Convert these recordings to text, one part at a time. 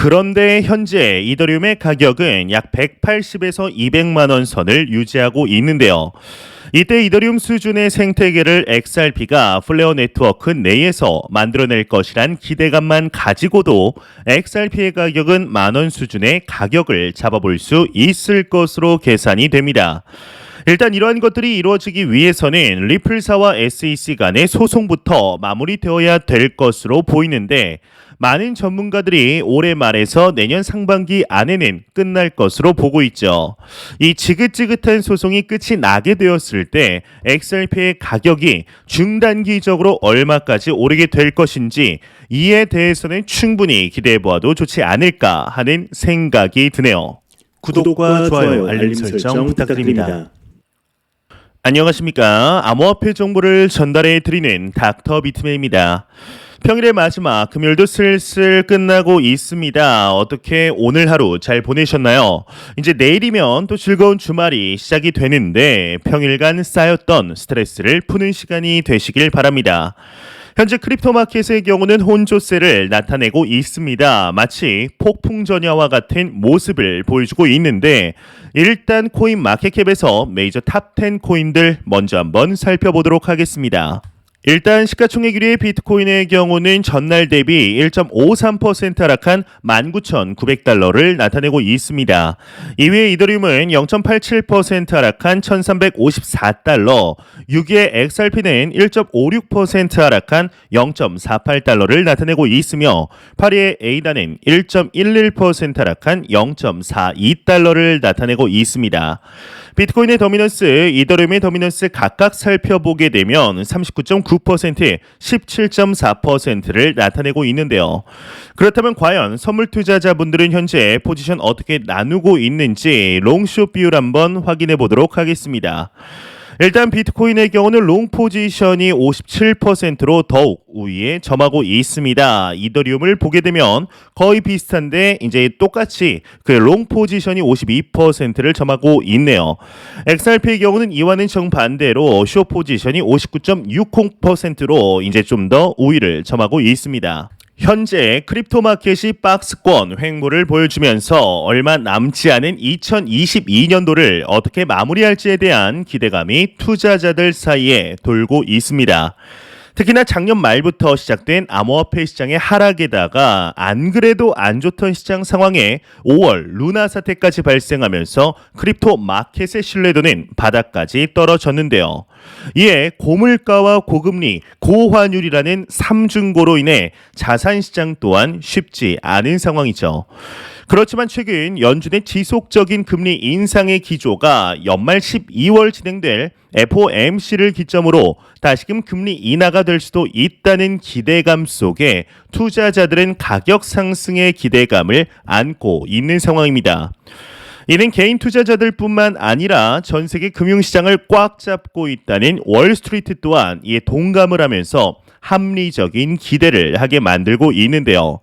그런데 현재 이더리움의 가격은 약 180에서 200만 원 선을 유지하고 있는데요. 이때 이더리움 수준의 생태계를 XRP가 플레어 네트워크 내에서 만들어낼 것이란 기대감만 가지고도 XRP의 가격은 만원 수준의 가격을 잡아볼 수 있을 것으로 계산이 됩니다. 일단 이러한 것들이 이루어지기 위해서는 리플사와 SEC 간의 소송부터 마무리되어야 될 것으로 보이는데 많은 전문가들이 올해 말에서 내년 상반기 안에는 끝날 것으로 보고 있죠. 이 지긋지긋한 소송이 끝이 나게 되었을 때 XRP의 가격이 중단기적으로 얼마까지 오르게 될 것인지 이에 대해서는 충분히 기대해 보아도 좋지 않을까 하는 생각이 드네요. 구독과 좋아요, 알림 설정 부탁드립니다. 안녕하십니까. 암호화폐 정보를 전달해 드리는 닥터 비트맨입니다. 평일의 마지막 금요일도 슬슬 끝나고 있습니다. 어떻게 오늘 하루 잘 보내셨나요? 이제 내일이면 또 즐거운 주말이 시작이 되는데 평일간 쌓였던 스트레스를 푸는 시간이 되시길 바랍니다. 현재 크립토 마켓의 경우는 혼조세를 나타내고 있습니다. 마치 폭풍 전야와 같은 모습을 보여주고 있는데 일단 코인 마켓캡에서 메이저 탑10 코인들 먼저 한번 살펴보도록 하겠습니다. 일단 시가총액 1위의 비트코인의 경우는 전날 대비 1.53% 하락한 19,900달러를 나타내고 있습니다. 2위의 이더리움은 0.87% 하락한 1,354달러, 6위의 XRP는 1.56% 하락한 0.48달러를 나타내고 있으며 8위의 에이다는 1.11% 하락한 0.42달러를 나타내고 있습니다. 비트코인의 더미넌스, 이더리움의 더미넌스 각각 살펴보게 되면 39.9%, 17.4%를 나타내고 있는데요. 그렇다면 과연 선물 투자자분들은 현재 포지션 어떻게 나누고 있는지 롱숏 비율 한번 확인해 보도록 하겠습니다. 일단 비트코인의 경우는 롱 포지션이 57%로 더욱 우위에 점하고 있습니다. 이더리움을 보게 되면 거의 비슷한데 이제 똑같이 그 롱 포지션이 52%를 점하고 있네요. XRP의 경우는 이와는 정반대로 쇼 포지션이 59.60%로 이제 좀 더 우위를 점하고 있습니다. 현재 크립토 마켓이 박스권 횡보를 보여주면서 얼마 남지 않은 2022년도를 어떻게 마무리할지에 대한 기대감이 투자자들 사이에 돌고 있습니다. 특히나 작년 말부터 시작된 암호화폐 시장의 하락에다가 안 그래도 안 좋던 시장 상황에 5월 루나 사태까지 발생하면서 크립토 마켓의 신뢰도는 바닥까지 떨어졌는데요. 이에 고물가와 고금리, 고환율이라는 삼중고로 인해 자산 시장 또한 쉽지 않은 상황이죠. 그렇지만 최근 연준의 지속적인 금리 인상의 기조가 연말 12월 진행될 FOMC를 기점으로 다시금 금리 인하가 될 수도 있다는 기대감 속에 투자자들은 가격 상승의 기대감을 안고 있는 상황입니다. 이는 개인 투자자들뿐만 아니라 전 세계 금융시장을 꽉 잡고 있다는 월스트리트 또한 이에 동감을 하면서 합리적인 기대를 하게 만들고 있는데요.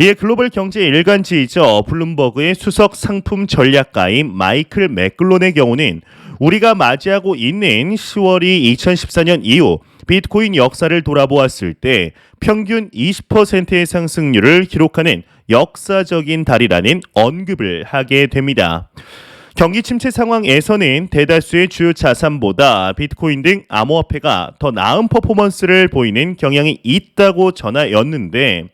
이에 글로벌 경제 일간지이죠. 블룸버그의 수석 상품 전략가인 마이클 맥글론의 경우는 우리가 맞이하고 있는 10월이 2014년 이후 비트코인 역사를 돌아보았을 때 평균 20%의 상승률을 기록하는 역사적인 달이라는 언급을 하게 됩니다. 경기 침체 상황에서는 대다수의 주요 자산보다 비트코인 등 암호화폐가 더 나은 퍼포먼스를 보이는 경향이 있다고 전하였는데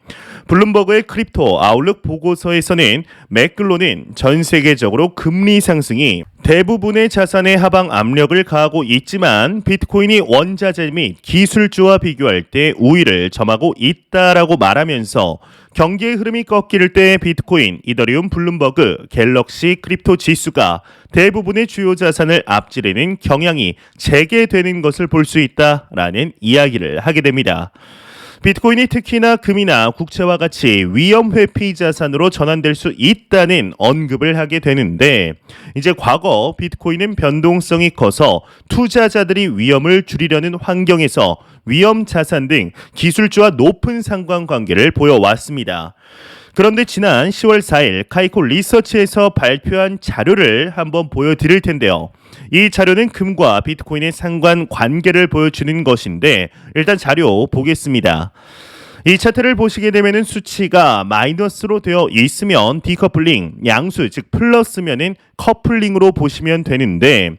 블룸버그의 크립토 아웃룩 보고서에서는 맥글로는 전 세계적으로 금리 상승이 대부분의 자산의 하방 압력을 가하고 있지만 비트코인이 원자재 및 기술주와 비교할 때 우위를 점하고 있다라고 말하면서 경기의 흐름이 꺾일 때 비트코인, 이더리움, 블룸버그, 갤럭시 크립토 지수가 대부분의 주요 자산을 앞지르는 경향이 재개되는 것을 볼 수 있다라는 이야기를 하게 됩니다. 비트코인이 특히나 금이나 국채와 같이 위험 회피 자산으로 전환될 수 있다는 언급을 하게 되는데 이제 과거 비트코인은 변동성이 커서 투자자들이 위험을 줄이려는 환경에서 위험 자산 등 기술주와 높은 상관관계를 보여왔습니다. 그런데 지난 10월 4일 카이코 리서치에서 발표한 자료를 한번 보여드릴 텐데요. 이 자료는 금과 비트코인의 상관 관계를 보여주는 것인데 일단 자료 보겠습니다. 이 차트를 보시게 되면은 수치가 마이너스로 되어 있으면 디커플링, 양수 즉 플러스면은 커플링으로 보시면 되는데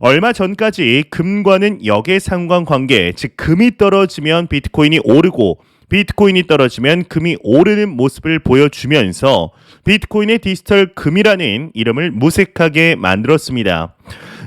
얼마 전까지 금과는 역의 상관관계, 즉 금이 떨어지면 비트코인이 오르고 비트코인이 떨어지면 금이 오르는 모습을 보여주면서 비트코인의 디지털 금이라는 이름을 무색하게 만들었습니다.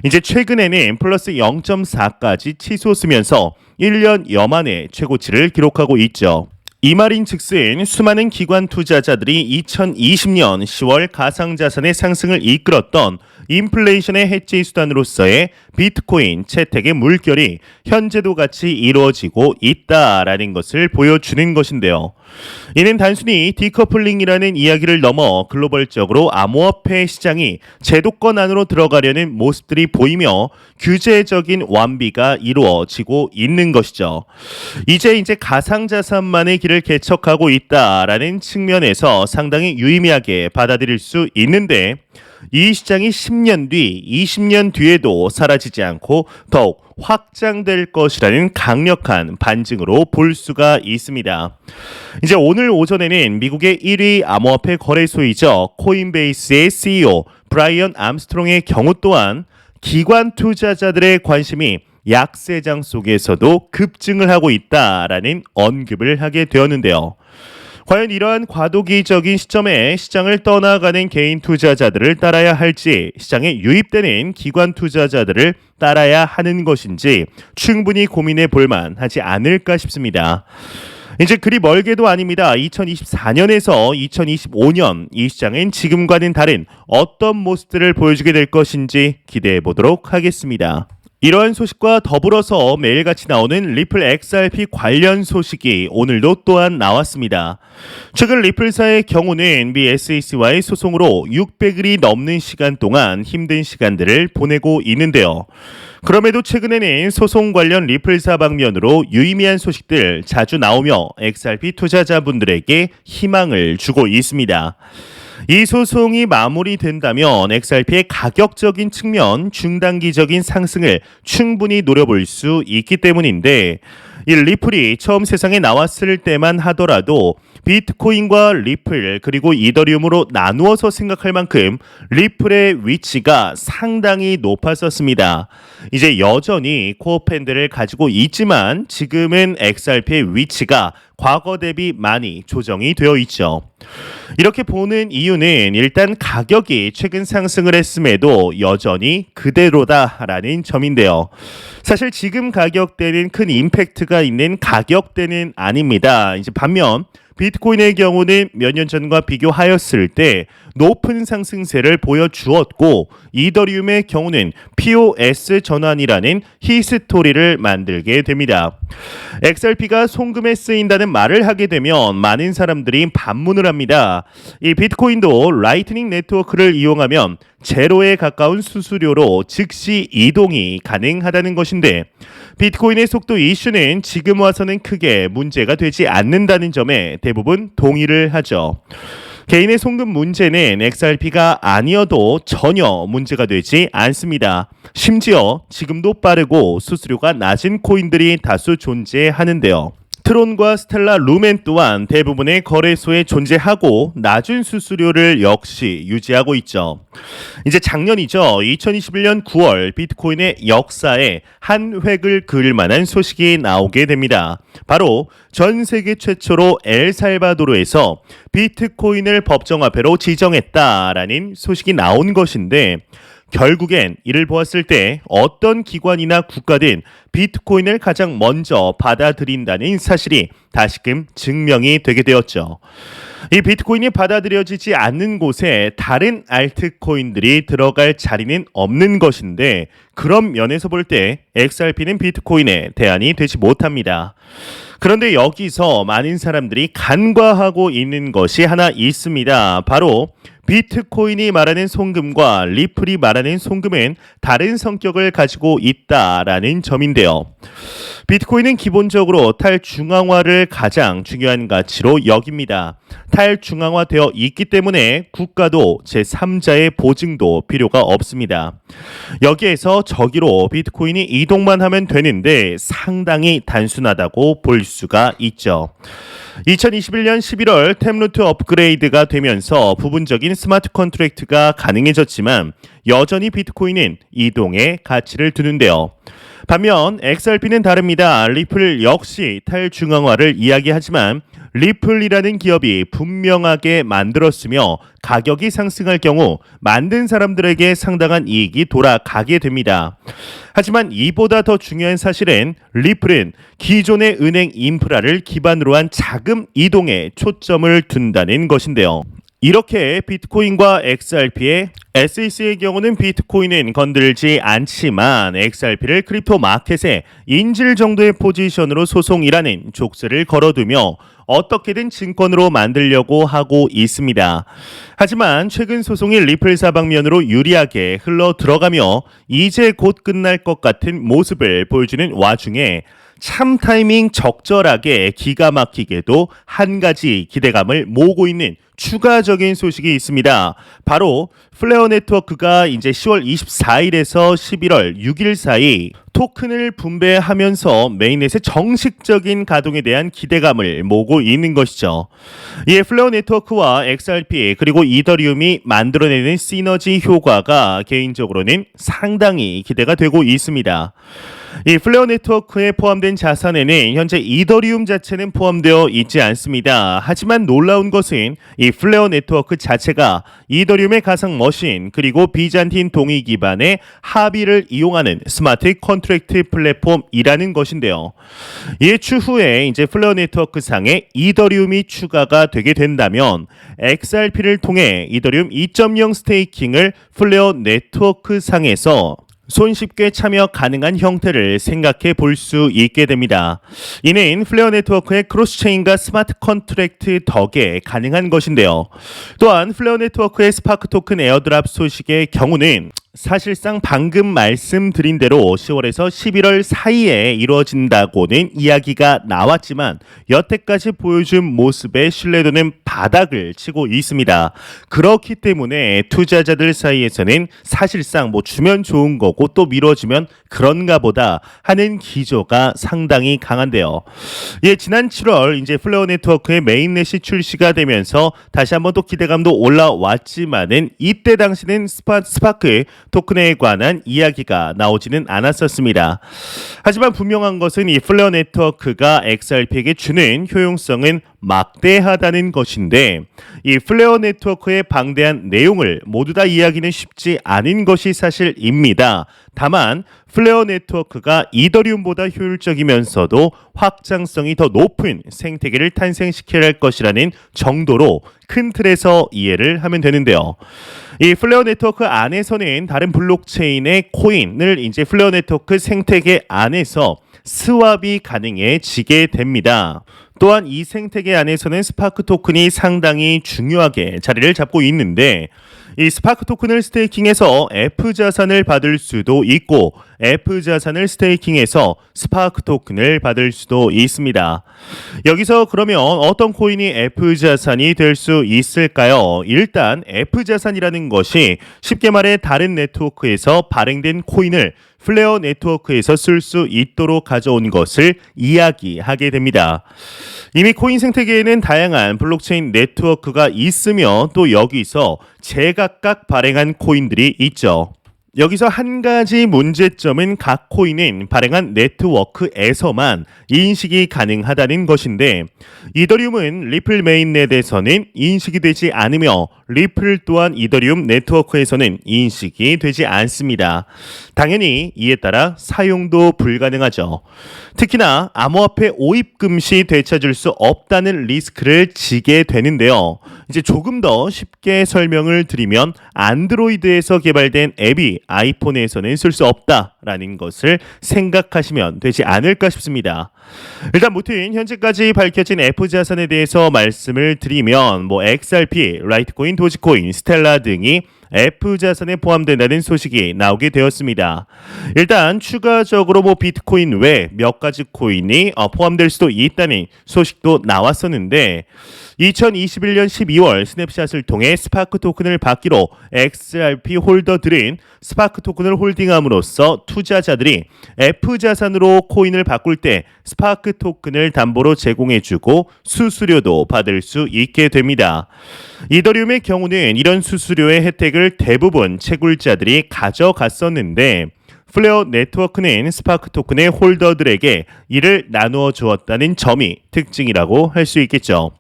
이제 최근에는 플러스 0.4까지 치솟으면서 1년 여만의 최고치를 기록하고 있죠. 이 말인 즉슨 수많은 기관 투자자들이 2020년 10월 가상자산의 상승을 이끌었던 인플레이션의 해지 수단으로서의 비트코인 채택의 물결이 현재도 같이 이루어지고 있다라는 것을 보여주는 것인데요. 이는 단순히 디커플링이라는 이야기를 넘어 글로벌적으로 암호화폐 시장이 제도권 안으로 들어가려는 모습들이 보이며 규제적인 완비가 이루어지고 있는 것이죠. 이제 이제 가상자산만의 길을 개척하고 있다라는 측면에서 상당히 유의미하게 받아들일 수 있는데 이 시장이 10년 뒤, 20년 뒤에도 사라지지 않고 더욱 확장될 것이라는 강력한 반증으로 볼 수가 있습니다. 이제 오늘 오전에는 미국의 1위 암호화폐 거래소이죠. 코인베이스의 CEO 브라이언 암스트롱의 경우 또한 기관 투자자들의 관심이 약세장 속에서도 급증을 하고 있다라는 언급을 하게 되었는데요. 과연 이러한 과도기적인 시점에 시장을 떠나가는 개인 투자자들을 따라야 할지 시장에 유입되는 기관 투자자들을 따라야 하는 것인지 충분히 고민해 볼 만 하지 않을까 싶습니다. 이제 그리 멀게도 아닙니다. 2024년에서 2025년 이 시장은 지금과는 다른 어떤 모습들을 보여주게 될 것인지 기대해 보도록 하겠습니다. 이러한 소식과 더불어서 매일같이 나오는 리플 XRP 관련 소식이 오늘도 또한 나왔습니다. 최근 리플사의 경우는 미 SEC와의 소송으로 600일이 넘는 시간 동안 힘든 시간들을 보내고 있는데요. 그럼에도 최근에는 소송 관련 리플사 방면으로 유의미한 소식들 자주 나오며 XRP 투자자분들에게 희망을 주고 있습니다. 이 소송이 마무리된다면 XRP의 가격적인 측면 중단기적인 상승을 충분히 노려볼 수 있기 때문인데 이 리플이 처음 세상에 나왔을 때만 하더라도 비트코인과 리플 그리고 이더리움으로 나누어서 생각할 만큼 리플의 위치가 상당히 높았었습니다. 이제 여전히 코어 팬들을 가지고 있지만 지금은 XRP의 위치가 과거 대비 많이 조정이 되어 있죠. 이렇게 보는 이유는 일단 가격이 최근 상승을 했음에도 여전히 그대로다라는 점인데요. 사실 지금 가격대는 큰 임팩트가 있는 가격대는 아닙니다. 이제 반면 비트코인의 경우는 몇 년 전과 비교하였을 때 높은 상승세를 보여주었고 이더리움의 경우는 POS 전환이라는 히스토리를 만들게 됩니다. XRP가 송금에 쓰인다 는 말을 하게 되면 많은 사람들이 반문을 합니다. 이 비트코인도 라이트닝 네트워크를 이용하면 제로에 가까운 수수료로 즉시 이동이 가능하다는 것인데 비트코인의 속도 이슈는 지금 와서는 크게 문제가 되지 않는다는 점에 대부분 동의를 하죠. 개인의 송금 문제는 XRP가 아니어도 전혀 문제가 되지 않습니다. 심지어 지금도 빠르고 수수료가 낮은 코인들이 다수 존재하는데요. 트론과 스텔라 루멘 또한 대부분의 거래소에 존재하고 낮은 수수료를 역시 유지하고 있죠. 이제 작년이죠. 2021년 9월 비트코인의 역사에 한 획을 그을 만한 소식이 나오게 됩니다. 바로 전 세계 최초로 엘살바도르에서 비트코인을 법정화폐로 지정했다라는 소식이 나온 것인데 결국엔 이를 보았을 때 어떤 기관이나 국가든 비트코인을 가장 먼저 받아들인다는 사실이 다시금 증명이 되게 되었죠. 이 비트코인이 받아들여지지 않는 곳에 다른 알트코인들이 들어갈 자리는 없는 것인데 그런 면에서 볼 때 XRP는 비트코인의 대안이 되지 못합니다. 그런데 여기서 많은 사람들이 간과하고 있는 것이 하나 있습니다. 바로 비트코인이 말하는 송금과 리플이 말하는 송금은 다른 성격을 가지고 있다라는 점인데요. 비트코인은 기본적으로 탈중앙화를 가장 중요한 가치로 여깁니다. 탈중앙화되어 있기 때문에 국가도 제3자의 보증도 필요가 없습니다. 여기에서 저기로 비트코인이 이동만 하면 되는데 상당히 단순하다고 볼 수가 있죠. 2021년 11월 템루트 업그레이드가 되면서 부분적인 스마트 컨트랙트가 가능해졌지만 여전히 비트코인은 이동에 가치를 두는데요. 반면 XRP는 다릅니다. 리플 역시 탈중앙화를 이야기하지만 리플이라는 기업이 분명하게 만들었으며 가격이 상승할 경우 만든 사람들에게 상당한 이익이 돌아가게 됩니다. 하지만 이보다 더 중요한 사실은 리플은 기존의 은행 인프라를 기반으로 한 자금 이동에 초점을 둔다는 것인데요. 이렇게 비트코인과 XRP의 SEC의 경우는 비트코인은 건들지 않지만 XRP를 크립토 마켓에 인질 정도의 포지션으로 소송이라는 족쇄를 걸어두며 어떻게든 증권으로 만들려고 하고 있습니다. 하지만 최근 소송이 리플 사방면으로 유리하게 흘러 들어가며 이제 곧 끝날 것 같은 모습을 보여주는 와중에 참 타이밍 적절하게 기가 막히게도 한 가지 기대감을 모으고 있는 추가적인 소식이 있습니다. 바로 플레어 네트워크가 이제 10월 24일에서 11월 6일 사이 토큰을 분배하면서 메인넷의 정식적인 가동에 대한 기대감을 모으고 있는 것이죠. 이에 플레어 네트워크와 XRP 그리고 이더리움이 만들어내는 시너지 효과가 개인적으로는 상당히 기대가 되고 있습니다. 이 플레어 네트워크에 포함된 자산에는 현재 이더리움 자체는 포함되어 있지 않습니다. 하지만 놀라운 것은 이 플레어 네트워크 자체가 이더리움의 가상 머신 그리고 비잔틴 동의 기반의 합의를 이용하는 스마트 컨트랙트 플랫폼이라는 것인데요. 이에 추후에 이제 플레어 네트워크 상에 이더리움이 추가가 되게 된다면 XRP를 통해 이더리움 2.0 스테이킹을 플레어 네트워크 상에서 손쉽게 참여 가능한 형태를 생각해 볼 수 있게 됩니다. 이는 플레어 네트워크의 크로스체인과 스마트 컨트랙트 덕에 가능한 것인데요. 또한 플레어 네트워크의 스파크 토큰 에어드랍 소식의 경우는 사실상 방금 말씀드린 대로 10월에서 11월 사이에 이루어진다고는 이야기가 나왔지만 여태까지 보여준 모습의 신뢰도는 바닥을 치고 있습니다. 그렇기 때문에 투자자들 사이에서는 사실상 뭐 주면 좋은 거고 또 미뤄지면 그런가 보다 하는 기조가 상당히 강한데요. 예, 지난 7월 이제 플레어 네트워크의 메인넷이 출시가 되면서 다시 한번 또 기대감도 올라왔지만은 이때 당시는 스파, 스파크 토큰에 관한 이야기가 나오지는 않았었습니다. 하지만 분명한 것은 이 플레어 네트워크가 XRP에게 주는 효용성은 막대하다는 것인데 이 플레어 네트워크의 방대한 내용을 모두 다 이야기는 쉽지 않은 것이 사실입니다. 다만 플레어 네트워크가 이더리움보다 효율적이면서도 확장성이 더 높은 생태계를 탄생시켜야 할 것이라는 정도로 큰 틀에서 이해를 하면 되는데요. 이 플레어 네트워크 안에서는 다른 블록체인의 코인을 이제 플레어 네트워크 생태계 안에서 스왑이 가능해지게 됩니다. 또한 이 생태계 안에서는 스파크 토큰이 상당히 중요하게 자리를 잡고 있는데 이 스파크 토큰을 스테이킹해서 F 자산을 받을 수도 있고 F 자산을 스테이킹해서 스파크 토큰을 받을 수도 있습니다. 여기서 그러면 어떤 코인이 F 자산이 될 수 있을까요? 일단 F 자산이라는 것이 쉽게 말해 다른 네트워크에서 발행된 코인을 플레어 네트워크에서 쓸 수 있도록 가져온 것을 이야기하게 됩니다. 이미 코인 생태계에는 다양한 블록체인 네트워크가 있으며 또 여기서 제 각각 발행한 코인들이 있죠. 여기서 한 가지 문제점은 각 코인은 발행한 네트워크에서만 인식이 가능하다는 것인데 이더리움은 리플 메인넷에서는 인식이 되지 않으며 리플 또한 이더리움 네트워크에서는 인식이 되지 않습니다. 당연히 이에 따라 사용도 불가능하죠. 특히나 암호화폐 오입 금 시 되찾을 수 없다는 리스크를 지게 되는데요. 이제 조금 더 쉽게 설명을 드리면 안드로이드에서 개발된 앱이 아이폰에서는 쓸 수 없다라는 것을 생각하시면 되지 않을까 싶습니다. 일단 무튼 현재까지 밝혀진 F 자산에 대해서 말씀을 드리면 뭐 XRP, 라이트코인, 도지코인, 스텔라 등이 F 자산에 포함된다는 소식이 나오게 되었습니다. 일단 추가적으로 뭐 비트코인 외 몇 가지 코인이 어, 포함될 수도 있다는 소식도 나왔었는데 2021년 12월 스냅샷을 통해 스파크 토큰을 받기로 XRP 홀더들은 스파크 토큰을 홀딩함으로써 투자자들이 F 자산으로 코인을 바꿀 때 스파크 토큰을 담보로 제공해주고 수수료도 받을 수 있게 됩니다. 이더리움의 경우는 이런 수수료의 혜택을 대부분 채굴자들이 가져갔었는데 플레어 네트워크는 스파크 토큰의 홀더들에게 이를 나누어 주었다는 점이 특징이라고 할 수 있겠죠.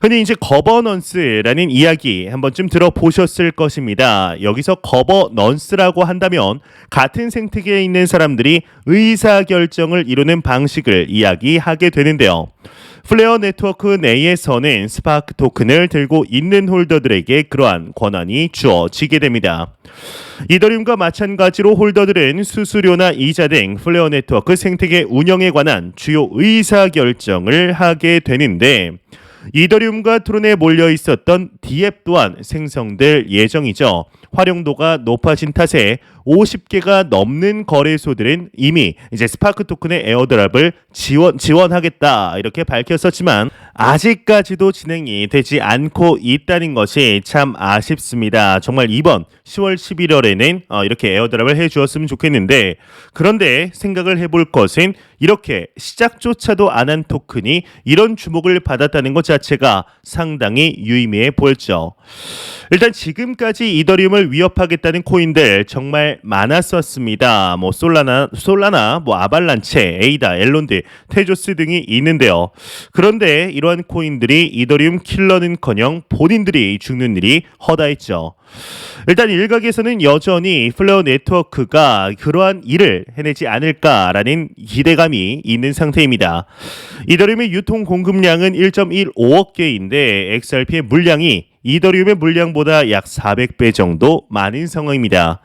흔히 이제 거버넌스라는 이야기 한 번쯤 들어보셨을 것입니다. 여기서 거버넌스라고 한다면 같은 생태계에 있는 사람들이 의사 결정을 이루는 방식을 이야기하게 되는데요. 플레어 네트워크 내에서는 스파크 토큰을 들고 있는 홀더들에게 그러한 권한이 주어지게 됩니다. 이더리움과 마찬가지로 홀더들은 수수료나 이자 등 플레어 네트워크 생태계 운영에 관한 주요 의사 결정을 하게 되는데 이더리움과 트론에 몰려 있었던 디앱 또한 생성될 예정이죠. 활용도가 높아진 탓에 50개가 넘는 거래소들은 이미 이제 스파크 토큰의 에어드랍을 지원 지원하겠다 이렇게 밝혔었지만 아직까지도 진행이 되지 않고 있다는 것이 참 아쉽습니다. 정말 이번 10월 11월에는 어, 이렇게 에어드랍을 해 주었으면 좋겠는데 그런데 생각을 해볼 것은 이렇게 시작조차도 안 한 토큰이 이런 주목을 받았다는 것 자체가 상당히 유의미해 보였죠. 일단 지금까지 이더리움을 위협하겠다는 코인들 정말 많았었습니다. 뭐 솔라나 솔라나 뭐 아발란체, 에이다, 엘론드, 테조스 등이 있는데요. 그런데 이러한 코인들이 이더리움 킬러는커녕 본인들이 죽는 일이 허다했죠. 일단 일각에서는 여전히 플레어 네트워크가 그러한 일을 해내지 않을까라는 기대감이 있는 상태입니다. 이더리움의 유통 공급량은 1.15억 개인데 XRP의 물량이 이더리움의 물량보다 약 400배 정도 많은 상황입니다.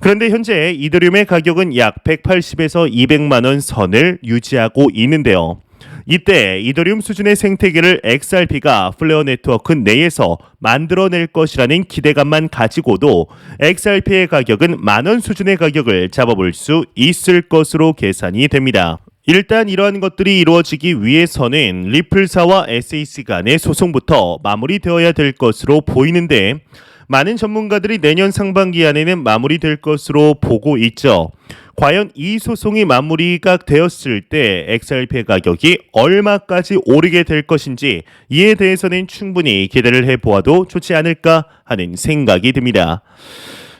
그런데 현재 이더리움의 가격은 약 180에서 200만 원 선을 유지하고 있는데요. 이때 이더리움 수준의 생태계를 XRP가 플레어 네트워크 내에서 만들어낼 것이라는 기대감만 가지고도 XRP의 가격은 만원 수준의 가격을 잡아볼 수 있을 것으로 계산이 됩니다. 일단 이러한 것들이 이루어지기 위해서는 리플사와 SAC 간의 소송부터 마무리되어야 될 것으로 보이는데 많은 전문가들이 내년 상반기 안에는 마무리될 것으로 보고 있죠. 과연 이 소송이 마무리가 되었을 때 XRP 가격이 얼마까지 오르게 될 것인지 이에 대해서는 충분히 기대를 해보아도 좋지 않을까 하는 생각이 듭니다.